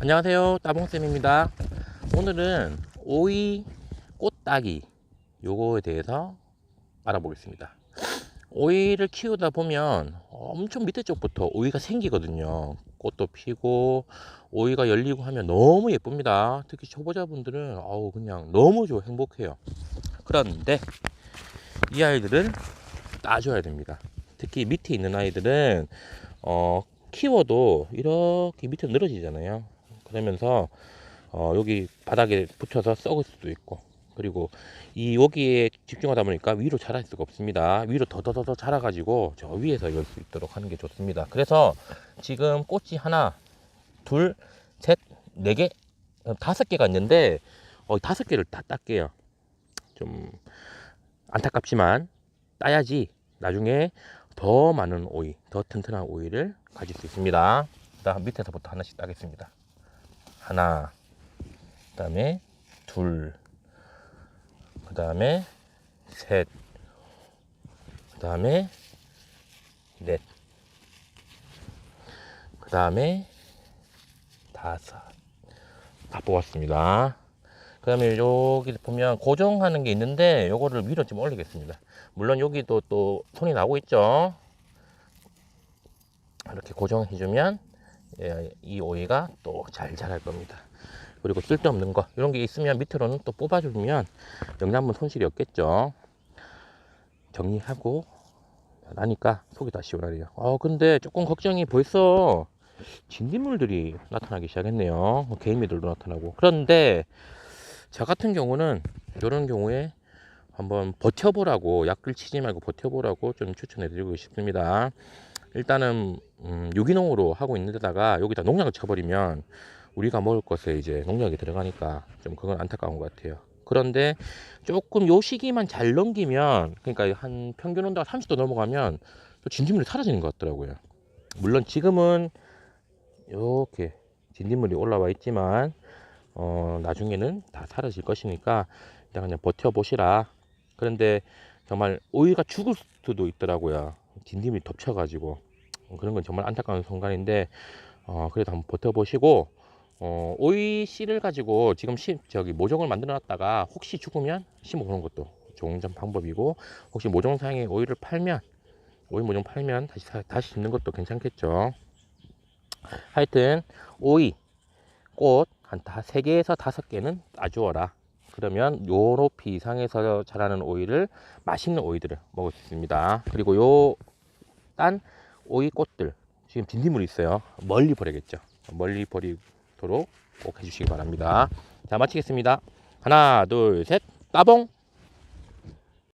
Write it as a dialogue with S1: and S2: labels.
S1: 안녕하세요. 따봉쌤입니다. 오늘은 오이 꽃따기 요거에 대해서 알아보겠습니다. 오이를 키우다 보면 엄청 밑에 쪽부터 오이가 생기거든요. 꽃도 피고 오이가 열리고 하면 너무 예쁩니다. 특히 초보자분들은 아우 그냥 너무 좋아 행복해요. 그런데 이 아이들을 따줘야 됩니다. 특히 밑에 있는 아이들은 어 키워도 이렇게 밑에 늘어지잖아요 그러면서 어, 여기 바닥에 붙여서 썩을 수도 있고 그리고 이 여기에 집중하다 보니까 위로 자랄 수가 없습니다. 위로 더더더더 자라 가지고 저 위에서 열 수 있도록 하는 게 좋습니다. 그래서 지금 꽃이 하나 둘셋네개 다섯 개가 있는데 어, 다섯 개를 다 딸게요. 좀 안타깝지만 따야지 나중에 더 많은 오이 더 튼튼한 오이를 가질 수 있습니다. 일단 밑에서부터 하나씩 따겠습니다 하나, 그 다음에 둘, 그 다음에 셋, 그 다음에 넷, 그 다음에 다섯. 다 뽑았습니다. 그 다음에 여기 보면 고정하는 게 있는데 요거를 위로 좀 올리겠습니다. 물론 여기도 또 손이 나오고 있죠. 이렇게 고정해주면 예, 이 오이가 또 잘 자랄 겁니다. 그리고 쓸데없는 거 이런 게 있으면 밑으로는 또 뽑아주면 영양분 손실이 없겠죠. 정리하고 나니까 속이 다 시원하네요. 어 근데 조금 걱정이 벌써 진딧물들이 나타나기 시작했네요. 뭐 개미들도 나타나고 그런데 저 같은 경우는 이런 경우에 한번 버텨보라고 약을 치지 말고 버텨보라고 좀 추천해드리고 싶습니다. 일단은 음, 유기농으로 하고 있는 데다가 여기다 농약을 쳐버리면 우리가 먹을 것에 이제 농약이 들어가니까 좀 그건 안타까운 것 같아요. 그런데 조금 요 시기만 잘 넘기면 그러니까 한 평균 온도가 30도 넘어가면 또 진딧물이 사라지는 것 같더라고요. 물론 지금은 이렇게 진딧물이 올라와 있지만 어, 나중에는 다 사라질 것이니까 일단 그냥 버텨보시라. 그런데 정말 오이가 죽을 수도 있더라고요. 진딧물이 덮쳐가지고 그런 건 정말 안타까운 순간인데 어, 그래도 한번 버텨보시고 어, 오이 씨를 가지고 지금 시, 저기 모종을 만들어 놨다가 혹시 죽으면 심어보는 것도 좋은 점 방법이고 혹시 모종상에 오이를 팔면 오이 모종 팔면 다시 사- 다시 심는 것도 괜찮겠죠. 하여튼 오이 꽃 한 세 개에서 다섯 개는 따주어라. 그러면 요 높이 이상에서 자라는 오이를 맛있는 오이들을 먹을 수 있습니다. 그리고 요딴 오이 꽃들 지금 진딧물이 있어요. 멀리 버려야겠죠. 멀리 버리도록 꼭 해주시기 바랍니다. 자 마치겠습니다. 하나 둘 셋 따봉